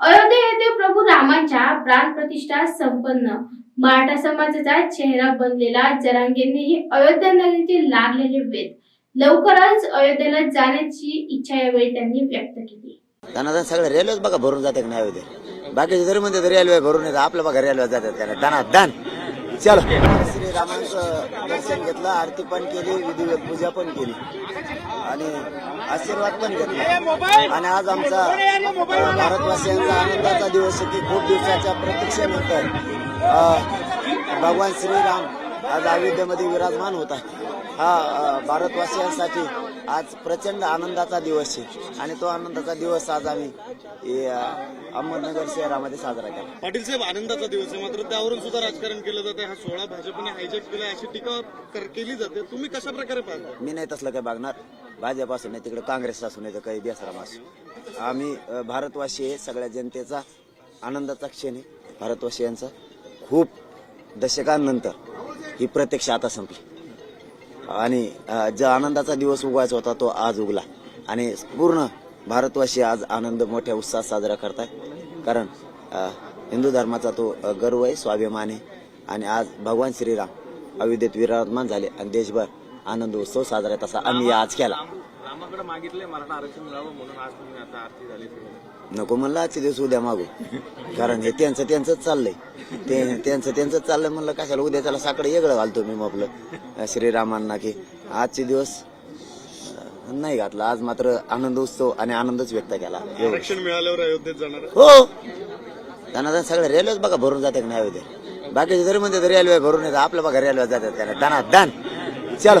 अयोध्या येथे प्रभू रामाच्या प्राण प्रतिष्ठा संपन्न. मराठा समाजाचा चेहरा बनलेला जरांगेंनी अयोध्या नगरीचे लागलेले वेध. लवकरच अयोध्येला जाण्याची इच्छा यावेळी त्यांनी व्यक्त केली. त्यांना सगळं रेल्वेच बघा भरून जाते की नाही होते बाकीचे जरी म्हणते रेल्वे भरून येतात आपल्या बघा रेल्वे जातात त्यांना दाना चल. श्री रामांचं दर्शन घेतलं आरती पण केली विधिवत पूजा पण केली. आणि आशीर्वाद पण घेतला. आणि आज आमचा भारतवासियांचा आनंदाचा दिवस की खूप दिवसाच्या प्रतीक्षेनंतर भगवान श्रीराम आज अयोध्येमध्ये विराजमान होता हा भारतवासियांसाठी आज प्रचंड आनंदाचा दिवस आहे. आणि तो आनंदाचा दिवस आज आम्ही अहमदनगर शहरामध्ये साजरा केला. पाटील साहेब आनंदाचा दिवस आहे. मात्र त्यावरून सुद्धा राजकारण केलं जाते हा सोहळा भाजपने हायजॅक केला अशी टीका कर- केली जाते. तुम्ही कशा प्रकारे पाहता? मी नाही तसलं काय बघणार. भाजप असू नाही तिकडे काँग्रेस असू नाही तर काही बेसराम असू. आम्ही अ, भारतवासी आहे. सगळ्या जनतेचा आनंदाचा क्षण आहे. भारतवासियांचा खूप दशकांनंतर ही प्रत्यक्ष आता संपली. आणि ज्या जो आनंदाचा दिवस उगवायचा होता तो आज उगला. आणि पूर्ण भारतवासी आज आनंद मोठ्या उत्साहात साजरा करताय. कारण हिंदू धर्माचा तो गर्व आहे स्वाभिमान आहे. आणि आज भगवान श्रीराम अविद्येत विराजमान झाले आणि देशभर आनंद उत्सव साजरा आहे तसा आम्ही आज केला. मराठा आरक्षण मिळावं म्हणून आज तुम्ही आता आरती झाली नको म्हणलं आजचे दिवस उद्या मागू. कारण हे त्यांचं त्यांचंच चाललंय. ते त्यांचं त्यांचंच चाललंय म्हणलं कशाला उद्या त्याला साकडं वेगळं घालतो मी मग आपलं श्रीरामांना की आजचे दिवस नाही घातला. आज मात्र आनंद उत्सव आणि आनंदच व्यक्त केला. आरक्षण मिळाल्यावर अयोध्येत जाणार. हो. त्यांना सगळं रेल्वेच बघा भरून जाते की नाही होते बाकीचे जरी म्हणते रेल्वे भरून येतात. आपल्या बघा रेल्वे जातात त्याला दाना दान चलो.